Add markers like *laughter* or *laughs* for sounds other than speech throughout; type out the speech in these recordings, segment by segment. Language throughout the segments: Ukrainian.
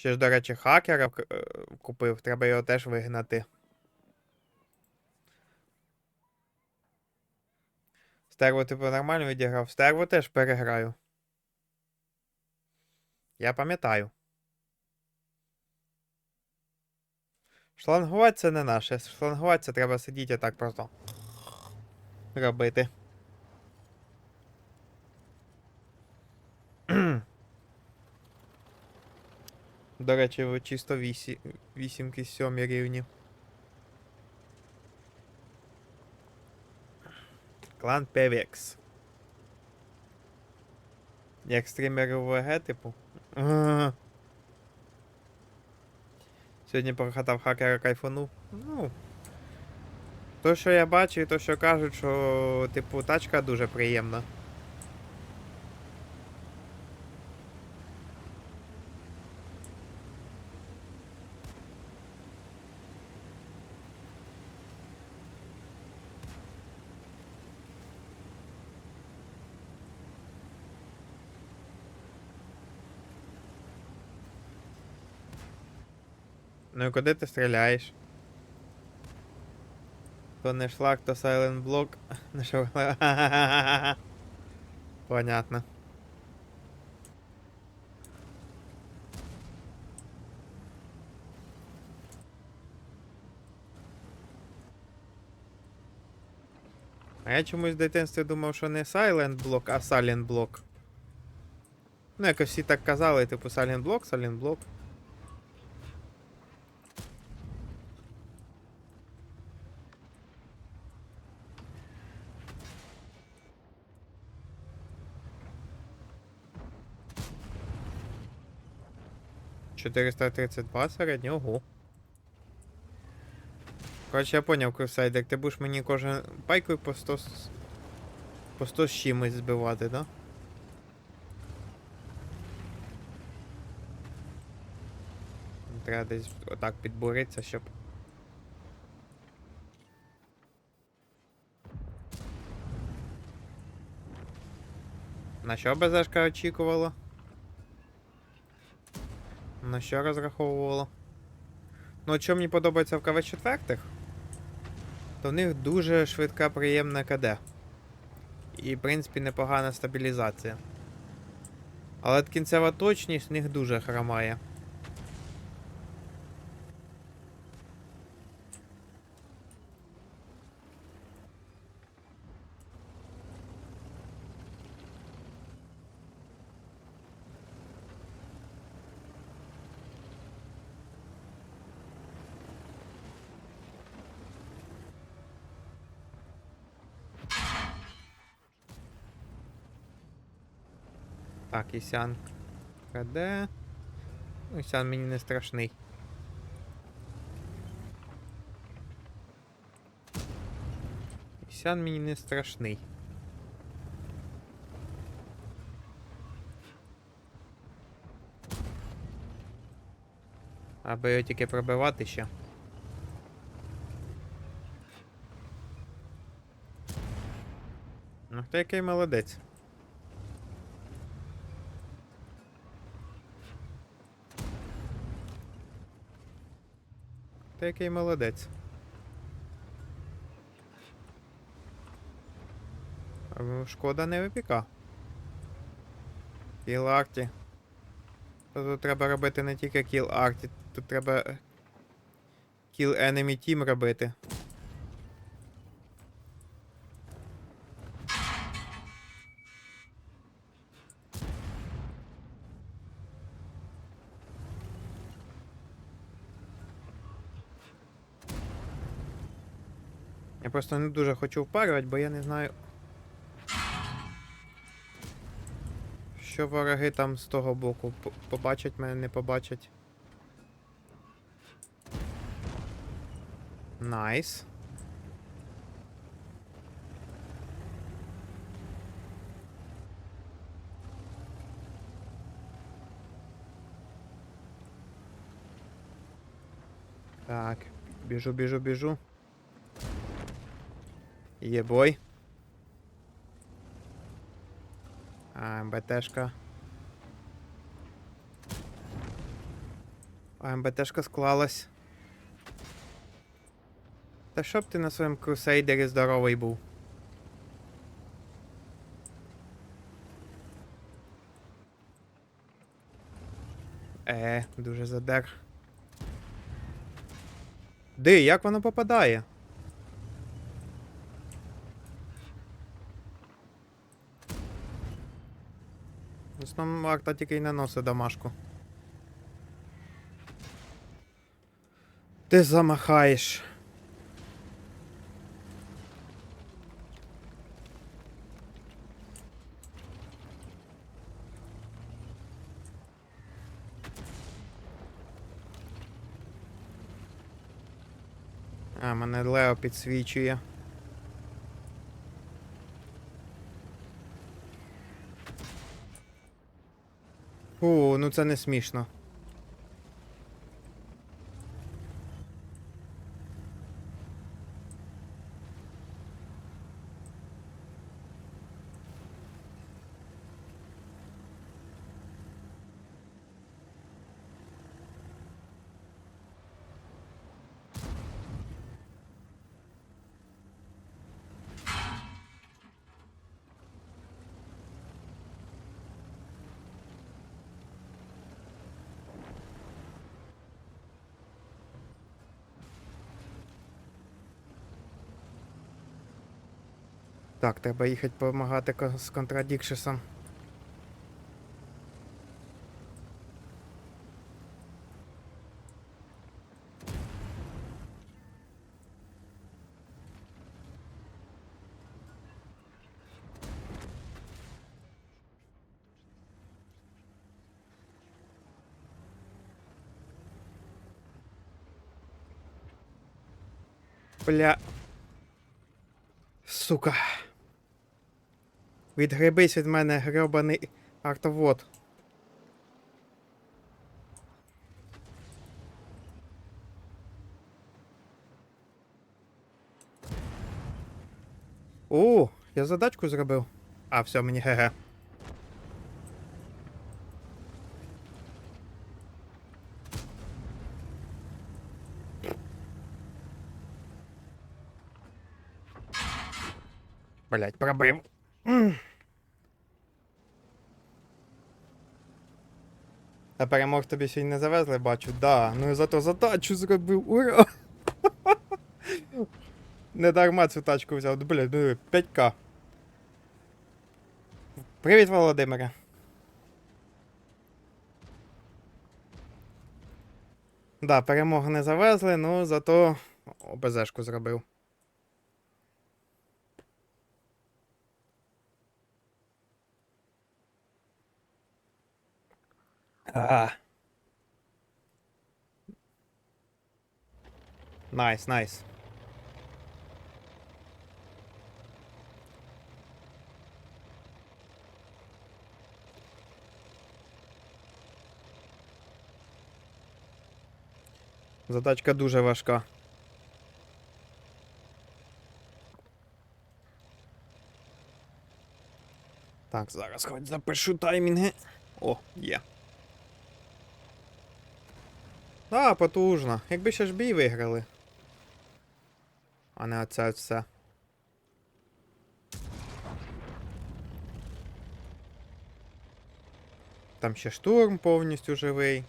Ще ж, до речі, хакера е, купив, треба його теж вигнати. Стерво, типу, нормально відіграв. Стерво теж переграю. Я пам'ятаю. Шлангувати це не наше. Шлангувати це треба сидіти так просто. Робити. До речі, чисто вісі... вісімки сьомі рівні. Клан Певекс. Як стрімери в ВГ, типу. Ага. Сьогодні прокатав хакера кайфанув. Ну. То, що я бачу, і то, що кажуть, що, типу, тачка дуже приємна. Ну і куди ти стріляєш? То не шлак, то Block. *laughs* Ну? *laughs* Понятно. А я чомусь в дитинстві думав, що не Silent Block, а Silent Block. Ну, якось всі так казали, типу Silent Block, Silent Block. Чотириста тридцять два середнього. Ого. Коротше, я поняв, Крусайдер, ти будеш мені кожен пайкою по 100 по 100 з чимось збивати, да? Треба десь отак підбуритися, щоб. На що БЗшка очікувала? На що розраховувала? Ну, що мені подобається в КВ-4, то в них дуже швидка, приємна КД. І, в принципі, непогана стабілізація. Але кінцева точність в них дуже хромає. Так, Ісян КД. Ну, Ісян мені не страшний. Ісян мені не страшний. Аби його тільки пробивати ще. Ну, ти який молодець. Ти який молодець. Ну, Шкода не випіка. Кіл арті. Тут треба робити не тільки кіл арті, тут треба кіл enemy team робити. Я просто не дуже хочу впарювати, бо я не знаю. Що вороги там з того боку побачать мене, не побачать. Найс. Так, біжу, біжу, біжу. Є бой. А, БТшка. А МБТшка склалась. Та щоб ти на своєму крусейдері здоровий був. Е, дуже задер. Ди, як воно попадає? В основному арта тільки й наносить домашку. Ти замахаєш. А, мене Лео підсвічує. Фу, ну це не смішно. Так, треба їхати допомагати з контрадікшесом. Бля. Сука. Відгребись від мене, гребаний артовод. О, я задачку зробив. А, все, мені ГГ. Блять, пробив. М. А перемог тобі ще й не завезли, бачу. Да, ну і зато задачу зробив. Ура! Не дарма цю тачку взяв. Бля, ну 5К. Привіт, Володимире. Да, перемогу не завезли, ну зато ОБЗшку зробив. А. Найс, найс. Задачка дуже важка. Так, зараз хоч запишу таймінги. О, є. А, потужно. Якби ще ж бій виграли. А не оце все. Там ще штурм повністю живий.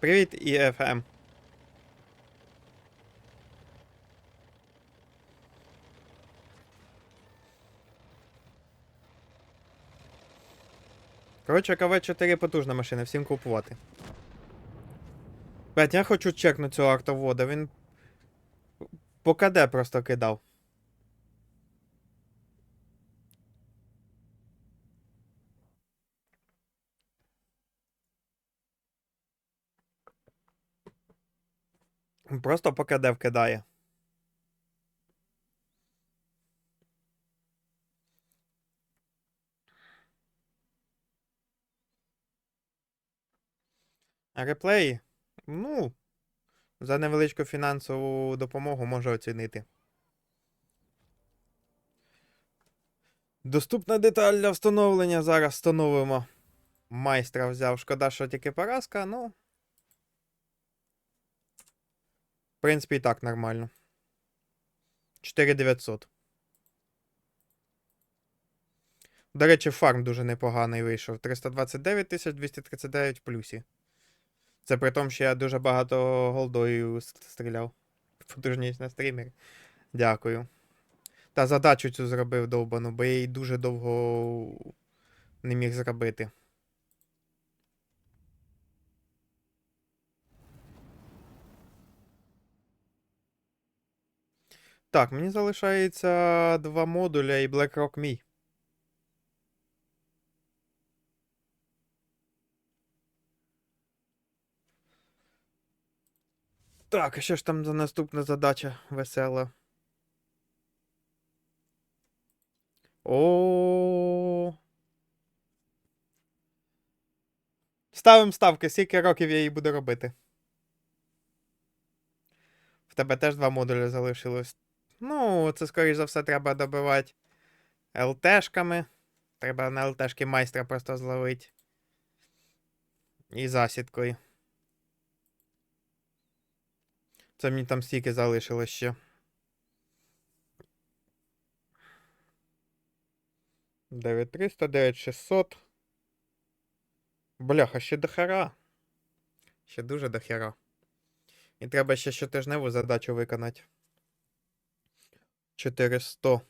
Привіт, ІФМ. Коротше, КВ-4 потужна машина, всім купувати. Блять, я хочу чекнути цього артовода, він. По КД просто кидав. Просто по КД вкидає. А реплей, ну, за невеличку фінансову допомогу може оцінити. Доступна деталь для встановлення. Зараз встановимо. Майстра взяв. Шкода, що тільки поразка, ну. В принципі, і так нормально. 4900. До речі, фарм дуже непоганий вийшов. 329 тисяч 239 в плюсі. Це при тому, що я дуже багато голдою стріляв. Потужність на стрімері. Дякую. Та задачу цю зробив довбану, бо я її дуже довго не міг зробити. Так, мені залишається два модуля і BlackRock мій. Так, що ж там за наступна задача весела? О. Ставимо ставки, скільки років я її буду робити. В тебе теж два модулі залишилось. Ну, це, скоріш за все, треба добивати ЛТшками. Треба на ЛТшки майстра просто зловити. І засідкою. Це мені там стільки залишилось ще. Дев'ять триста, дев'ять шістсот. Бляха, ще дохера. Ще дуже дохера. І треба ще щотижневу задачу виконати. 400.